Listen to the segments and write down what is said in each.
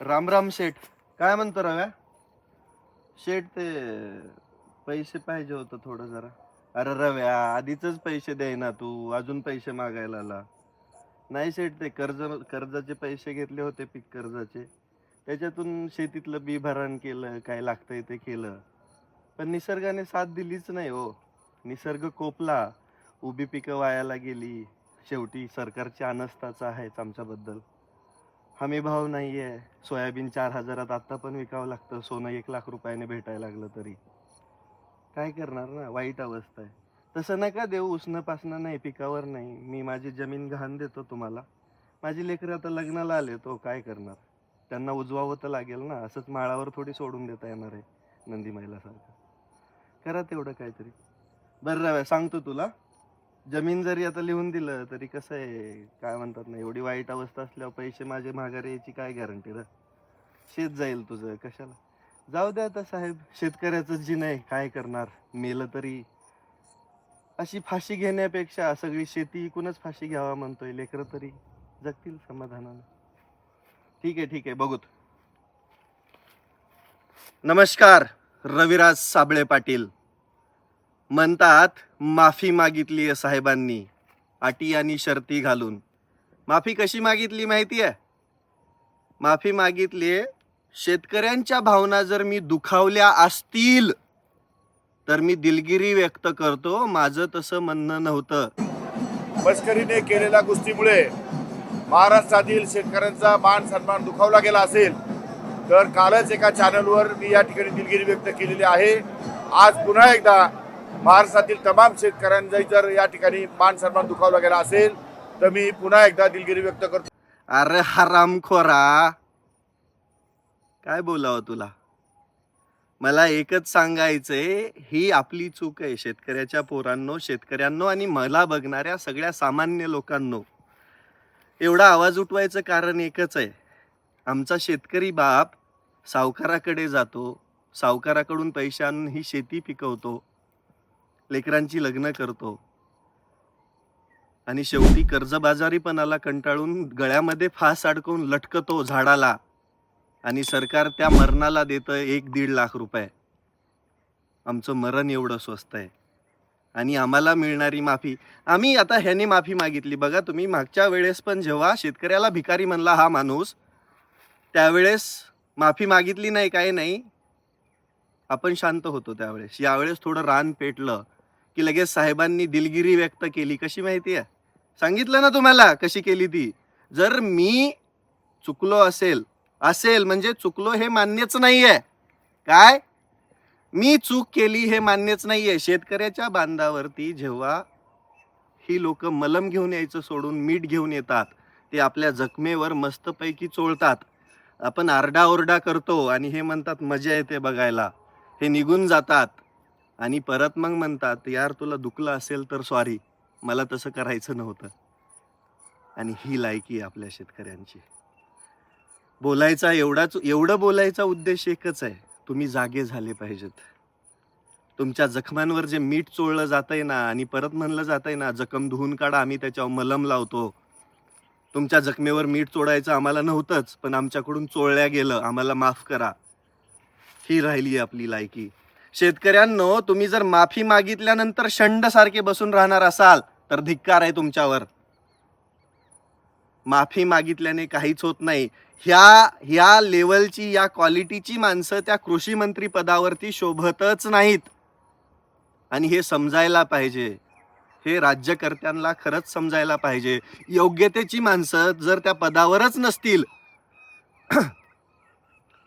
राम राम शेठ. काय म्हणतो रव्या? शेठ ते पैसे पाहिजे होतं थोडं जरा. अरे रव्या आधीच पैसे दे ना तू. अजून पैसे मागायला आला. नाही शेठ ते कर्ज कर्जाचे पैसे घेतले होते पीक कर्जाचे. त्याच्यातून शेतीतलं बी भरण केलं काय लागतंय ते केलं. पण निसर्गाने साथ दिलीच नाही हो. निसर्ग कोपला. उभी पिकं वायाला गेली. शेवटी सरकारची अनस्ताच आहेच आमच्याबद्दल. हमी भाव नाहीये. सोयाबीन चार हजारात आता पण विकावं लागतं. सोनं एक लाख रुपयाने भेटायला लागलं तरी. काय करणार ना? वाईट अवस्था आहे. तसं नका देऊ. उसणं नाही पिकावर नाही. मी माझी जमीन घाण देतो तुम्हाला. माझी लेकरं आता लग्नाला आले तो हो, काय करणार? त्यांना उजवावं तर लागेल ना. असंच माळावर थोडी सोडून देता येणार आहे नंदी महिलासारखं करा तेवढं काहीतरी. बरं राव्या सांगतो तुला. जमीन जरी आता लिहून दिलं तरी कसं आहे? काय म्हणतात ना एवढी वाईट अवस्था असल्यावर पैसे माझे माघारी यायची काय गॅरंटी र? शेत जाईल तुझं कशाला? जाऊ द्या आता साहेब शेतकऱ्याचं जी नाही काय करणार? मेलं तरी. अशी फाशी घेण्यापेक्षा सगळी शेती इकूनच फाशी घ्यावा म्हणतोय लेकरं तरी जगतील समाधानानं. ठीक आहे ठीक आहे बघूत. नमस्कार रविराज साबळे पाटील. म्हणतात माफी मागितली आहे साहेबांनी अटी आणि शर्ती घालून. माफी कशी मागितली माहिती आहे? माफी मागितली शेतकऱ्यांच्या भावना जर मी दुखावल्या असतील तर मी दिलगिरी व्यक्त करतो. माझं तसं म्हणणं नव्हतं. मस्करीने केलेल्या गोष्टीमुळे महाराष्ट्रातील शेतकऱ्यांचा मान सन्मान दुखावला गेला असेल तर कालच एका चॅनलवर मी या ठिकाणी दिलगिरी व्यक्त केलेली आहे. आज पुन्हा एकदा महाराष्ट्रातील तमाम शेतकऱ्यांचा जर या ठिकाणी मान सन्मान दुखावला गेला असेल तर मी पुन्हा एकदा दिलगिरी व्यक्त करतो. अरे हरामखोरा काय बोलावं तुला? मला एकच सांगायचंय ही आपली चूक आहे शेतकऱ्याच्या पोरांनो शेतकऱ्यांनो आणि मला बघणाऱ्या सगळ्या सामान्य लोकांनो. एवढा आवाज उठवायचं कारण एकच आहे. आमचा शेतकरी बाप सावकाराकडे जातो सावकाराकडून पैशांनी ही शेती पिकवतो. लेकरांची लग्न करतो. आणि शेवटी कर्जबाजारीपणाला कंटाळून गळ्यामध्ये फास अडकवून लटकतो झाडाला. आणि सरकार त्या मरणाला देतं एक दीड लाख रुपये. आमचं मरण एवढं स्वस्त आहे. आणि आम्हाला मिळणारी माफी आम्ही आता ह्याने माफी मागितली. बघा तुम्ही मागच्या वेळेस पण जेव्हा शेतकऱ्याला भिकारी म्हणला हा माणूस त्यावेळेस माफी मागितली नाही काय नाही. आपण शांत होतो त्यावेळेस. यावेळेस थोडं रान पेटलं. की लगेच साहेबांनी दिलगिरी व्यक्त केली. कशी माहिती आहे? सांगितलं ना तुम्हाला कशी केली ती. जर मी चुकलो असेल असेल म्हणजे चुकलो हे मान्यच नाहीये. काय? मी चूक केली हे मान्यच नाहीये. शेतकऱ्याच्या बांधावरती जेव्हा ही लोक मलम घेऊन यायचं सोडून मीठ घेऊन येतात ते आपल्या जखमेवर मस्तपैकी चोळतात. आपण आरडाओरडा करतो आणि हे म्हणतात मजा येते बघायला. हे निघून जातात. आणि परत मग म्हणतात यार तुला दुखलं असेल तर सॉरी मला तसं करायचं नव्हतं. आणि ही लायकी आहे आपल्या शेतकऱ्यांची. बोलायचा एवढाच एवढं बोलायचा उद्देश एकच आहे. तुम्ही जागे झाले पाहिजेत. तुमच्या जखमांवर जे मीठ चोळलं जातंय ना आणि परत म्हणलं जातंय ना जखम धुवून काढा आम्ही त्याच्यावर मलम लावतो. तुमच्या जखमेवर मीठ चोळायचं आम्हाला नव्हतंच पण आमच्याकडून चोळल्या गेलं. आम्हाला माफ करा. ही राहिली आपली लायकी. शेतकऱ्यांनो तुम्ही जर माफी मागितल्यानंतर शंड सारखे बसून राहणार असाल तर धिक्कार आहे तुमच्यावर. माफी मागितल्याने काहीच होत नाही. ह्या ह्या लेवलची या क्वालिटीची माणसं त्या कृषी मंत्री पदावरती शोभतच नाहीत. आणि हे समजायला पाहिजे. हे राज्यकर्त्यांना खरंच समजायला पाहिजे. योग्यतेची माणसं जर त्या पदावरच नसतील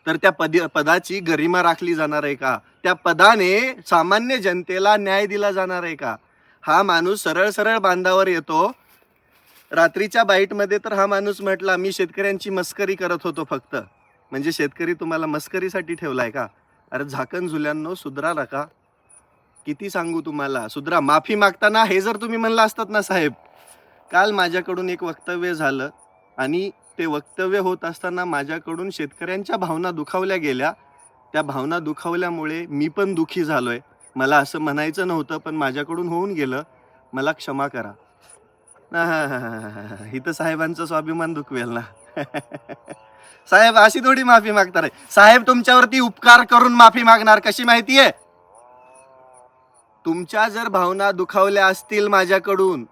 तर त्या पद पदाची गरिमा राखली जाणार आहे का? त्या पदाने सामान्य जनतेला न्याय दिला जाणार आहे का? हा माणूस सरळ सरळ बांधावर येतो. रात्रीच्या बाईटमध्ये तर हा माणूस म्हटला मी शेतकऱ्यांची मस्करी करत होतो फक्त. म्हणजे शेतकरी तुम्हाला मस्करीसाठी ठेवलाय का? अरे झाकण झुल्यांनो सुधरा नका. किती सांगू तुम्हाला? सुधरा माफी मागताना हे जर तुम्ही म्हणलं असतात ना साहेब काल माझ्याकडून एक वक्तव्य झालं आणि ते वक्तव्य होत असताना माझ्याकडून शेतकऱ्यांच्या भावना दुखावल्या गेल्या. त्या भावना दुखावल्यामुळे मी पण दुखी झालोय. मला असं म्हणायचं नव्हतं पण माझ्याकडून होऊन गेलं. मला क्षमा करा. इथं साहेबांचा स्वाभिमान दुखवेल ना. साहेब अशी थोडी माफी मागणार आहे. साहेब तुमच्यावरती उपकार करून माफी मागणार कशी माहितीये तुमच्या जर भावना दुखावल्या असतील माझ्याकडून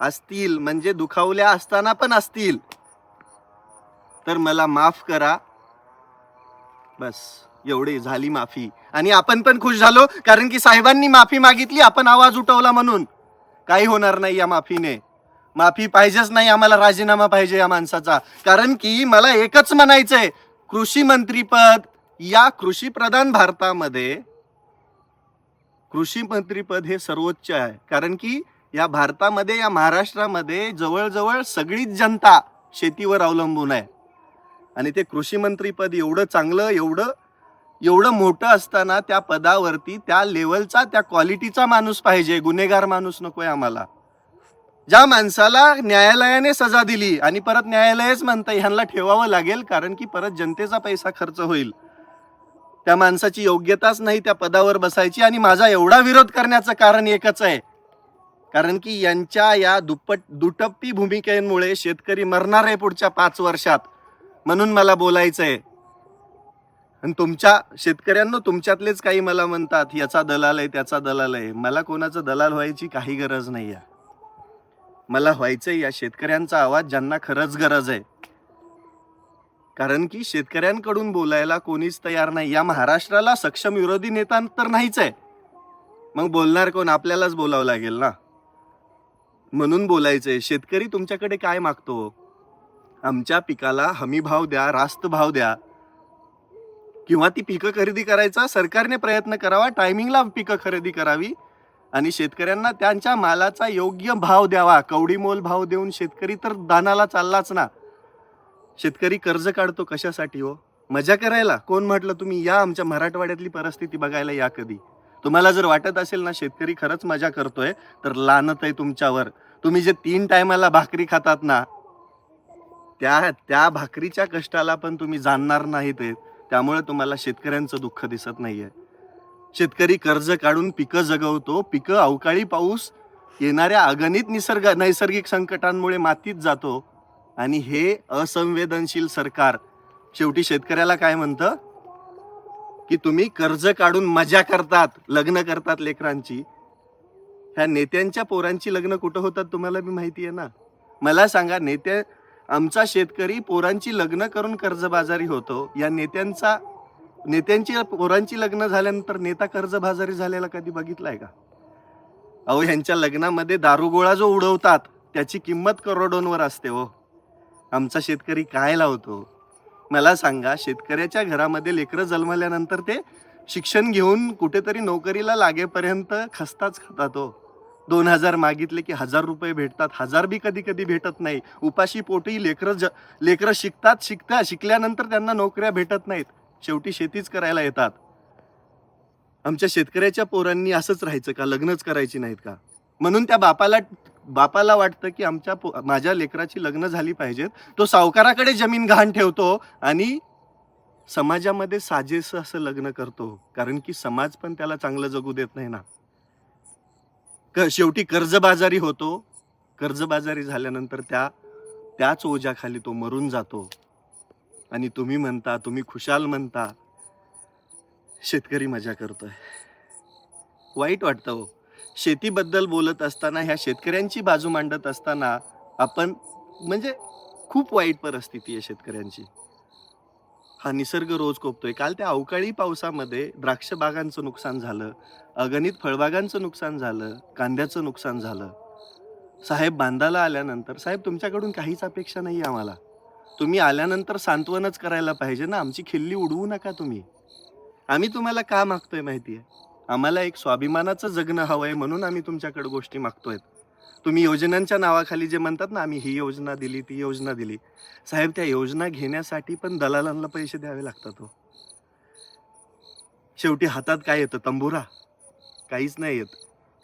असतील म्हणजे दुखावल्या असताना पण असतील. तर मला माफ करा. बस एवढी झाली माफी. आणि आपण पण खुश झालो कारण की साहेबांनी माफी मागितली आपण आवाज उठवला म्हणून. काही होणार नाही या माफीने. माफी पाहिजेच नाही आम्हाला राजीनामा पाहिजे या माणसाचा. कारण की मला एकच म्हणायचंय कृषी मंत्रीपद या कृषी प्रधान भारतामध्ये कृषी मंत्रीपद हे सर्वोच्च आहे. कारण की या भारतामध्ये या महाराष्ट्रामध्ये जवळजवळ सगळीच जनता शेतीवर अवलंबून आहे. आणि ते कृषी मंत्रीपद एवढं चांगलं एवढं एवढं मोठं असताना त्या पदावरती त्या लेवलचा त्या क्वालिटीचा माणूस पाहिजे. गुन्हेगार माणूस नकोय आम्हाला. ज्या माणसाला न्यायालयाने सजा दिली आणि परत न्यायालयच म्हणतं ह्यांना ठेवावं लागेल कारण की परत जनतेचा पैसा खर्च होईल. त्या माणसाची योग्यताच नाही त्या पदावर बसायची आणि माझा एवढा विरोध करण्याचं कारण एकच आहे. कारण की यांच्या या दुप्पट दुटप्पी भूमिकेमुळे शेतकरी मरणार आहे पुढच्या पाच वर्षात. म्हणून मला बोलायचं आहे आणि तुमच्या शेतकऱ्यांना तुमच्यातलेच काही मला म्हणतात याचा दलाल आहे त्याचा दलाल आहे. मला कोणाचं दलाल व्हायची काही गरज नाही आहे. मला व्हायचंय या शेतकऱ्यांचा आवाज ज्यांना खरंच गरज आहे. कारण की शेतकऱ्यांकडून बोलायला कोणीच तयार नाही. या महाराष्ट्राला सक्षम विरोधी नेता तर नाहीच आहे. मग बोलणार कोण? आपल्यालाच बोलावं लागेल ना? म्हणून बोलायचंय. शेतकरी तुमच्याकडे काय मागतो? आमच्या पिकाला हमी भाव द्या रास्त भाव द्या. किंवा ती पिकं खरेदी करायचा सरकारने प्रयत्न करावा टायमिंगला पिकं खरेदी करावी. आणि शेतकऱ्यांना त्यांच्या मालाचा योग्य भाव द्यावा. कवडीमोल भाव देऊन शेतकरी तर दानाला चाललाच ना. शेतकरी कर्ज काढतो कशासाठी हो? मजा करायला. कोण म्हटलं तुम्ही या आमच्या मराठवाड्यातली परिस्थिती बघायला या कधी? तुम्हाला जर वाटत असेल ना शेतकरी खरंच मजा करतोय तर लानत आहे तुमच्यावर. तुम्ही जे तीन टायमाला भाकरी खातात ना त्या त्या भाकरीच्या कष्टाला पण तुम्ही जाणणार नाहीत त्यामुळे तुम्हाला शेतकऱ्यांचं दुःख दिसत नाहीये. शेतकरी कर्ज काढून पिकं जगवतो. पिकं अवकाळी पाऊस येणाऱ्या अगणित निसर्ग नैसर्गिक संकटांमुळे मातीत जातो. आणि हे असंवेदनशील सरकार शेवटी शेतकऱ्याला काय म्हणतं? की तुम्ही कर्ज काढून मजा करतात लग्न करतात लेकरांची. ह्या नेत्यांच्या पोरांची लग्न कुठं होतात तुम्हाला बी माहिती आहे ना? मला सांगा नेते आमचा शेतकरी पोरांची लग्न करून कर्जबाजारी होतो. या नेत्यांचा नेत्यांची पोरांची लग्न झाल्यानंतर नेता कर्जबाजारी झालेला कधी बघितलाय का? अहो ह्यांच्या लग्नामध्ये दारुगोळा जो उडवतात त्याची किंमत करोडोंवर असते हो. आमचा शेतकरी काय लावतो? मला सांगा शेतकऱ्याच्या घरामध्ये लेकरं जन्मल्यानंतर ते शिक्षण घेऊन कुठेतरी नोकरीला लागेपर्यंत खस्ताच खातात हो. दोन हजार मागितले की हजार रुपये भेटतात. हजार बी कधी कधी भेटत नाही. उपाशी पोटी लेकरं ज लेकरं शिकतात शिकता शिकल्यानंतर त्यांना नोकऱ्या भेटत नाहीत. शेवटी शेतीच करायला येतात. आमच्या शेतकऱ्याच्या पोरांनी असंच राहायचं का? लग्नच करायची नाहीत का? म्हणून त्या बापाला बापाला वाटतं की आमच्या पो- माझ्या लेकराची लग्न झाली पाहिजेत. तो सावकाराकडे जमीन गहाण ठेवतो आणि समाजामध्ये साजेस असं लग्न करतो. कारण की समाज पण त्याला चांगलं जगू देत नाही ना. क- शेवटी कर्जबाजारी होतो. कर्जबाजारी झाल्यानंतर त्या त्याच ओझ्याखाली तो मरून जातो. आणि तुम्ही म्हणता तुम्ही खुशाल म्हणता शेतकरी मजा करतोय. वाईट वाटतं हो. शेतीबद्दल बोलत असताना ह्या शेतकऱ्यांची बाजू मांडत असताना आपण म्हणजे खूप वाईट परिस्थिती आहे शेतकऱ्यांची. हा निसर्ग रोज कोपतोय. काल त्या अवकाळी पावसामध्ये द्राक्ष बागांचं नुकसान झालं अगणित फळबागांचं नुकसान झालं कांद्याचं नुकसान झालं. साहेब बांधाला आल्यानंतर साहेब तुमच्याकडून काहीच अपेक्षा नाही आम्हाला. तुम्ही आल्यानंतर सांत्वनच करायला पाहिजे ना आमची खिल्ली उडवू नका तुम्ही. आम्ही तुम्हाला का मागतोय माहिती आहे आम्हाला एक स्वाभिमानाचं जगणं आहे म्हणून आम्ही तुमच्याकडे गोष्टी मागतोय तुम्ही योजनांच्या नावाखाली जे म्हणतात ना आम्ही ही योजना दिली ती योजना दिली. साहेब त्या योजना घेण्यासाठी पण दलालांना पैसे द्यावे लागतात हो. शेवटी हातात काय येतं? तंबुरा. काहीच नाही येत.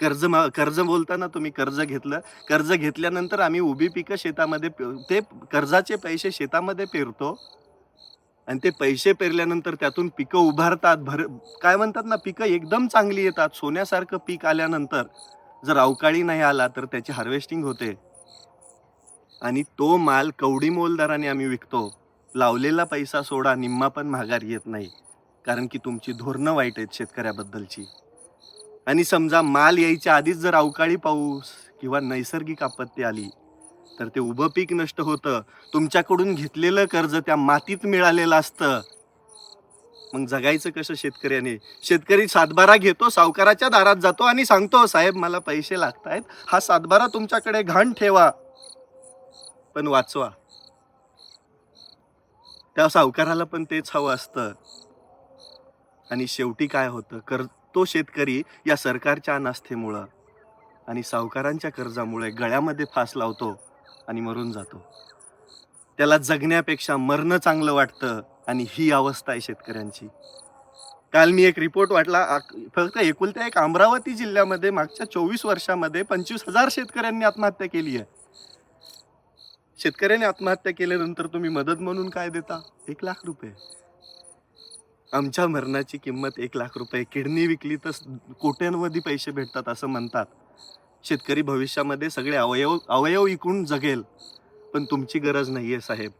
कर्ज मा कर्ज बोलताना तुम्ही कर्ज घेतलं. कर्ज घेतल्यानंतर आम्ही उभी पिकं शेतामध्ये पे- ते कर्जाचे पैसे शेतामध्ये पेरतो. आणि ते पैसे पेरल्यानंतर त्यातून पिकं उभारतात भर काय म्हणतात ना पिकं एकदम चांगली येतात. सोन्यासारखं पीक आल्यानंतर जर अवकाळी नाही आला तर त्याची हार्वेस्टिंग होते. आणि तो माल कवडी मोल दराने आम्ही विकतो. लावलेला पैसा सोडा निम्मा पण माघार येत नाही. कारण की तुमची धोरणं वाईट आहेत शेतकऱ्याबद्दलची. आणि समजा माल यायच्या आधीच जर अवकाळी पाऊस किंवा नैसर्गिक आपत्ती आली तर ते उभं पीक नष्ट होतं. तुमच्याकडून घेतलेलं कर्ज त्या मातीत मिळालेलं असतं. मग जगायचं कसं शेतकऱ्याने? शेतकरी सातबारा घेतो सावकाराच्या दारात जातो आणि सांगतो साहेब मला पैसे लागत आहेत हा सातबारा तुमच्याकडे घाण ठेवा पण वाचवा. त्या सावकाराला पण तेच हवं असतं. आणि शेवटी काय होतं? कर तो शेतकरी या सरकारच्या अनास्थेमुळं आणि सावकारांच्या कर्जामुळे गळ्यामध्ये फास लावतो आणि मरून जातो. त्याला जगण्यापेक्षा मरणं चांगलं वाटतं. आणि ही अवस्था आहे शेतकऱ्यांची. काल मी एक रिपोर्ट वाटला फक्त एकुलत्या एक अमरावती जिल्ह्यामध्ये मागच्या चोवीस वर्षामध्ये पंचवीस हजार शेतकऱ्यांनी आत्महत्या केली आहे. शेतकऱ्याने आत्महत्या केल्यानंतर तुम्ही मदत म्हणून काय देता? एक लाख रुपये. आमच्या मरणाची किंमत एक लाख रुपये. किडनी विकली तर कोट्यांवधी पैसे भेटतात असं म्हणतात. शेतकरी भविष्यामध्ये सगळे अवयव अवयव विकून जगेल. पण तुमची गरज नाही आहे साहेब.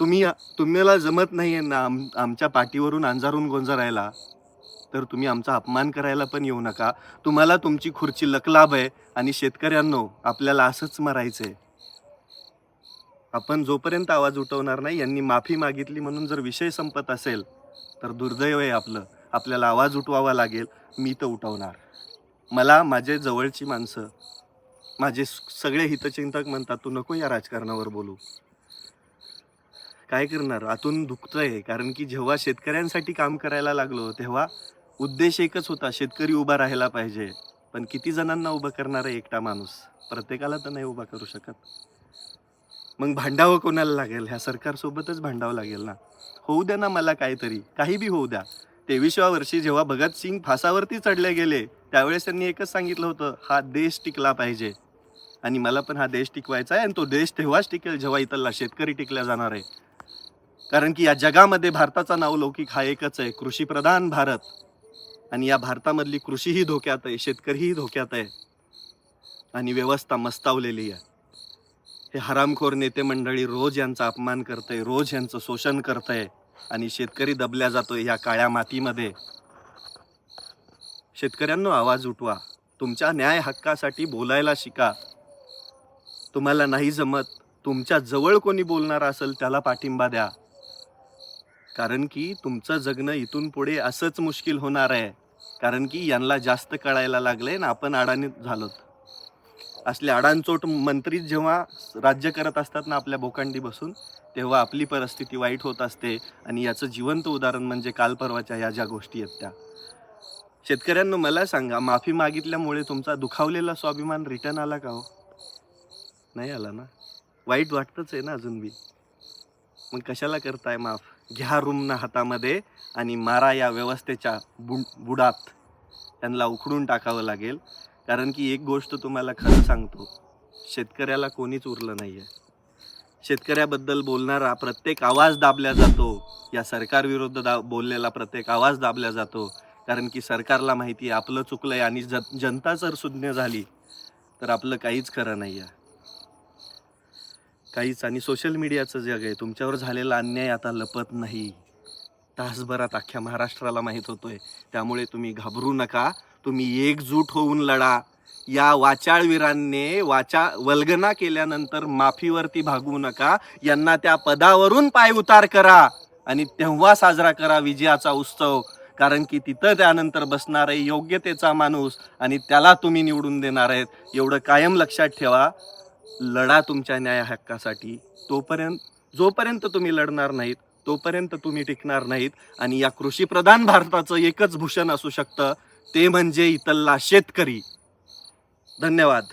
तुम्ही तुम्हाला जमत नाही आहे ना आम आमच्या पाठीवरून अंजारून गोंजरायला तर तुम्ही आमचा अपमान करायला पण येऊ नका. तुम्हाला तुमची खुर्ची लकलाभ आहे आणि शेतकऱ्यांनो आपल्याला असंच मरायचं आहे आपण जोपर्यंत आवाज उठवणार नाही यांनी माफी मागितली म्हणून जर विषय संपत असेल तर दुर्दैव आहे आपलं. आपल्याला आवाज उठवावा लागेल मी तर उठवणार. मला माझे जवळची माणसं माझे सगळे हितचिंतक म्हणतात तू नको या राजकारणावर बोलू. काय करणार? आतून दुखतंय. कारण की जेव्हा शेतकऱ्यांसाठी काम करायला लागलो तेव्हा उद्देश एकच होता शेतकरी उभा राहायला पाहिजे. पण किती जणांना उभं करणार आहे एकटा माणूस? प्रत्येकाला तर नाही उभा करू शकत. मग भांडावं कोणाला लागेल? ह्या सरकारसोबतच भांडावं लागेल ना? होऊ द्या ना मला काहीतरी. काही बी होऊ द्या. तेवीसव्या वर्षी जेव्हा भगतसिंग फासावरती चढले गेले त्यावेळेस त्यांनी एकच सांगितलं होतं हा देश टिकला पाहिजे. आणि मला पण हा देश टिकवायचा आहे आणि तो देश तेव्हाच टिकेल जेव्हा इथला शेतकरी टिकला जाणार आहे. कारण की या जगामध्ये भारताचा नावलौकिक हा एकच आहे कृषीप्रधान भारत. आणि या भारतामधली कृषीही धोक्यात आहे शेतकरीही धोक्यात आहे. आणि व्यवस्था मस्तावलेली आहे. हे हरामखोर नेते मंडळी रोज यांचा अपमान करतंय रोज यांचं शोषण करतंय. आणि शेतकरी दबल्या जातोय या काळ्या मातीमध्ये. शेतकऱ्यांनो आवाज उठवा. तुमच्या न्याय हक्कासाठी बोलायला शिका. तुम्हाला नाही जमत तुमच्या जवळ कोणी बोलणार असेल त्याला पाठिंबा द्या. कारण की तुमचं जगणं इथून पुढे असंच मुश्किल होणार आहे. कारण की यांना जास्त कळायला लागलंय ना आपण अडाणीत झालोत. असले अडाणचोट मंत्री जेव्हा राज्य करत असतात ना आपल्या बोकांडी बसून तेव्हा आपली परिस्थिती वाईट होत असते आणि याचं जिवंत उदाहरण म्हणजे काल परवाच्या या ज्या गोष्टी आहेत त्या. शेतकऱ्यांना मला सांगा माफी मागितल्यामुळे तुमचा दुखावलेला स्वाभिमान रिटर्न आला का हो? नाही आला ना? वाईट वाटतंच आहे ना अजून बी. मग कशाला करताय माफ? घ्या रुमना हातामध्ये आणि मारा या व्यवस्थेच्या बु बुडात. त्यांना उखडून टाकावं लागेल. कारण की एक गोष्ट तुम्हाला खरं सांगतो. शेतकऱ्याला कोणीच उरलं नाही आहे शेतकऱ्याबद्दल बोलणारा प्रत्येक आवाज दाबल्या जातो. या सरकारविरुद्ध दा बोललेला प्रत्येक आवाज दाबल्या जातो. कारण की सरकारला माहिती आहे आपलं आहे आणि ज जनता जर शून्य झाली तर आपलं काहीच खरं नाही आहे काहीच. आणि सोशल मीडियाचं जग आहे. तुमच्यावर झालेला अन्याय आता लपत नाही. तासभरात अख्ख्या महाराष्ट्राला माहीत होतोय. त्यामुळे तुम्ही घाबरू नका. तुम्ही एकजूट होऊन लढा. या वाचाळवीरांनी वाचा वल्गना केल्यानंतर माफीवरती भागू नका. यांना त्या पदावरून पाय उतार करा. आणि तेव्हा साजरा करा विजयाचा उत्सव. कारण की तिथं त्यानंतर बसणार आहे योग्यतेचा माणूस. आणि त्याला तुम्ही निवडून देणार आहेत. एवढं कायम लक्षात ठेवा. लढा तुमच्या न्याय हक्कासाठी. तोपर्यंत जोपर्यंत तुम्ही लढणार नाहीत तोपर्यंत तुम्ही टिकणार नाहीत आणि या कृषीप्रधान भारताचं एकच भूषण असू शकतं ते म्हणजे इथला शेतकरी. धन्यवाद.